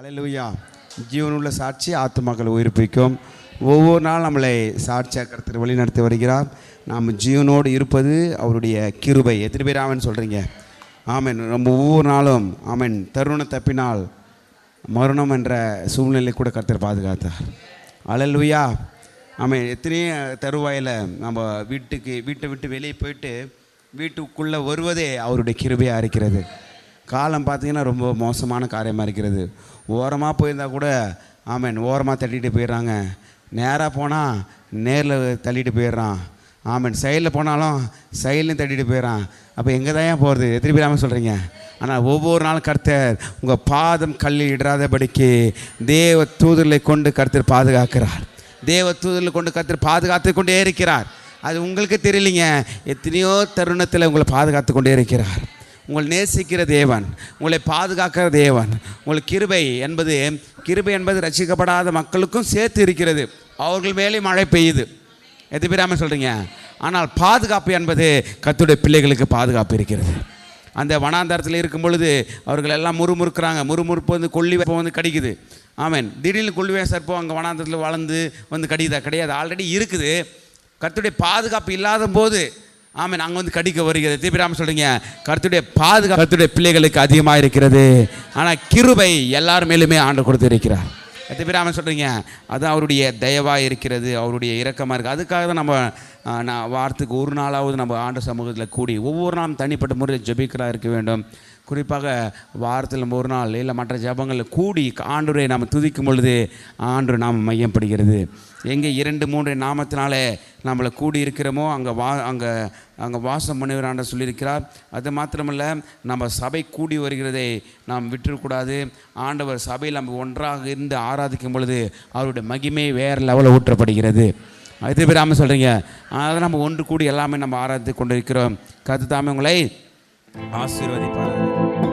அலையிலுயா ஜீவனுள்ள சாட்சி ஆத்துமாக்களை உயிர்ப்பிக்கும். ஒவ்வொரு நாள் நம்மளை சாட்சியாக்கிறதுக்கு வழி நடத்தி வருகிறார். நாம் ஜீவனோடு இருப்பது அவருடைய கிருபை. எத்தனை பேர் ஆமன் சொல்கிறீங்க ஆமன். நம்ம ஒவ்வொரு நாளும் ஆமன். தருணம் தப்பினால் மரணம் என்ற சூழ்நிலை கூட கருத்தர் பாதுகாத்தார். அலலுயா ஆமென். எத்தனையோ தருவாயில் நம்ம வீட்டுக்கு வீட்டை விட்டு வெளியே போயிட்டு வீட்டுக்குள்ளே வருவதே அவருடைய கிருபையாக இருக்கிறது. காலம் பார்த்தீங்கன்னா ரொம்ப மோசமான காரியமாக இருக்கிறது. ஓரமாக போயிருந்தா கூட ஆமேன் ஓரமாக தள்ளிட்டு போயிடுறாங்க. நேராக போனால் நேரில் தள்ளிட்டு போயிடுறான். ஆமேன் சைடில் போனாலும் சைட்லையும் தள்ளிட்டு போயிடறான். அப்போ எங்கே தான் போகிறது எத்தனை பேர் சொல்கிறீங்க ஆனால் ஒவ்வொரு நாளும் கர்த்தர் உங்கள் பாதம் கல்லில் இடாதபடிக்கு தேவ தூதர்களை கொண்டு கர்த்தர் பாதுகாக்கிறார். தேவ தூதர்களை கொண்டு கர்த்தர் பாதுகாத்து கொண்டே இருக்கிறார். அது உங்களுக்கு தெரியலிங்க. எத்தனையோ தருணத்தில் உங்களை பாதுகாத்து கொண்டே இருக்கிறார். உங்களை நேசிக்கிற தேவன் உங்களை பாதுகாக்கிற தேவன் உங்கள் கிருபை என்பது கிருபை என்பது ரசிக்கப்படாத மக்களுக்கும் சேர்த்து இருக்கிறது. அவர்கள் மேலே மழை பெய்யுது. எது பேராமல் சொல்கிறீங்க ஆனால் பாதுகாப்பு என்பது கத்துடைய பிள்ளைகளுக்கு பாதுகாப்பு இருக்கிறது. அந்த வனாந்தரத்தில் இருக்கும் பொழுது அவர்கள் எல்லாம் முறுமுறுக்கிறாங்க. முறுமுறுப்பு வந்து கொல்லி வைப்போம் வந்து கடிக்குது. ஆமேன். திடீர்னு கொல்லிவே சர்ப்பம் அங்கே வனாந்தரத்தில் வளர்ந்து வந்து கடிக்குதா கிடையாது. ஆல்ரெடி இருக்குது. கத்துடைய பாதுகாப்பு இல்லாத போது ஆமாம் நாங்கள் வந்து கடிக்க வருகிறது. தீபிராம சொல்கிறீங்க கருத்துடைய பாதுகாப்பு பிள்ளைகளுக்கு அதிகமாக இருக்கிறது. ஆனால் கிருபை எல்லார் மேலுமே ஆண்டு கொடுத்து இருக்கிறார். பேர் சொல்கிறீங்க அது அவருடைய தயவாக இருக்கிறது அவருடைய இரக்கமாக இருக்குது அதுக்காக தான் நம்ம நான் வாரத்துக்கு ஒரு நாளாவது நம்ம ஆண்டு சமூகத்தில் கூடி ஒவ்வொரு நாளும் தனிப்பட்ட முறையில் ஜெபிக்கிறா இருக்க வேண்டும். குறிப்பாக வாரத்தில் நம்ம ஒரு நாள் இல்லை மற்ற ஜபங்களில் கூடி ஆண்டுரை நாம் துதிக்கும் பொழுது ஆண்டு நாம் மையப்படுகிறது. எங்கே இரண்டு மூன்று நாமத்தினாலே நம்மளை கூடி இருக்கிறோமோ அங்கே வா அங்கே அங்கே வாசம் முனைவர் சொல்லியிருக்கிறார். அது மாத்திரமல்ல நம்ம சபை கூடி வருகிறதை நாம் விட்டுறக்கூடாது. ஆண்டவர் சபையில் நம்ம ஒன்றாக இருந்து ஆராதிக்கும் பொழுது அவருடைய மகிமை வேறு லெவலில் ஊற்றப்படுகிறது. அது பேர் சொல்கிறீங்க அதனால் நம்ம ஒன்று கூடி எல்லாமே நம்ம ஆராய்ந்து கொண்டு இருக்கிறோம் கத்து தாமே உங்களை ஆசீர்வதிப்பார்கள்